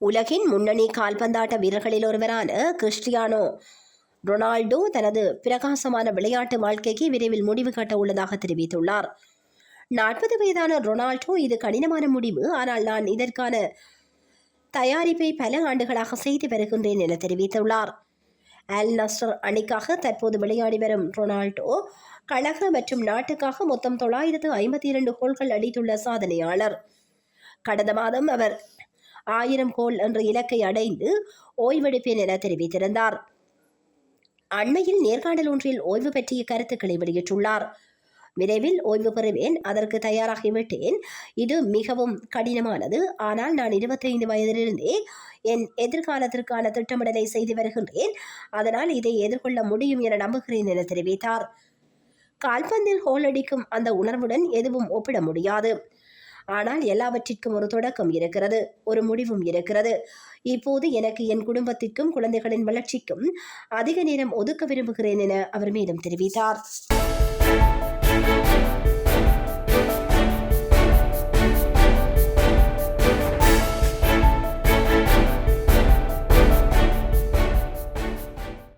உலகின் முன்னணி கால்பந்தாட்ட வீரர்களில் ஒருவரான கிறிஸ்டியானோ ரொனால்டோ தனது பிரகாசமான விளையாட்டு வாழ்க்கைக்கு விரைவில் முடிவு கட்ட உள்ளதாக தெரிவித்துள்ளார். நாற்பது வயதான ரொனால்டோ இது கடினமான முடிவு. ஆனால் நான் இதற்கான தயாரிப்பை பல ஆண்டுகளாக செய்து வருகின்றேன் என தெரிவித்துள்ளார். அல் நஸ்டர் அணிக்காக தற்போது விளையாடி வரும் ரொனால்டோ கழக மற்றும் நாட்டுக்காக மொத்தம் தொள்ளாயிரத்து ஐம்பத்தி இரண்டு கோல்கள் அடித்துள்ள சாதனையாளர். கடந்த மாதம் அவர் ஆயிரம் கோல் என்ற இலக்கை அடைந்து ஓய்வெடுப்பேன் என தெரிவித்திருந்தார். அண்மையில் நேர்காணல் ஒன்றில் ஓய்வு பற்றிய கருத்துக்களை வெளியிட்டுள்ளார். விரைவில் ஓய்வு பெறுவேன் அதற்கு தயாராகிவிட்டேன். இது மிகவும் கடினமானது. ஆனால் நான் இருபத்தைந்து வயதிலிருந்தே என் எதிர்காலத்திற்கான திட்டமிடலை செய்து வருகின்றேன். அதனால் இதை எதிர்கொள்ள முடியும் என நம்புகிறேன் என தெரிவித்தார். கால்பந்தில் ஹோல் அடிக்கும் அந்த உணர்வுடன் எதுவும் ஒப்பிட முடியாது. ஆனால் எல்லாவற்றிற்கும் ஒரு தொடக்கம் இருக்கிறது ஒரு முடிவும் இருக்கிறது. இப்போது எனக்கு என் குடும்பத்திற்கும் குழந்தைகளின் வளர்ச்சிக்கும் அதிக நேரம் ஒதுக்க விரும்புகிறேன் என அவர் மேலும் தெரிவித்தார்.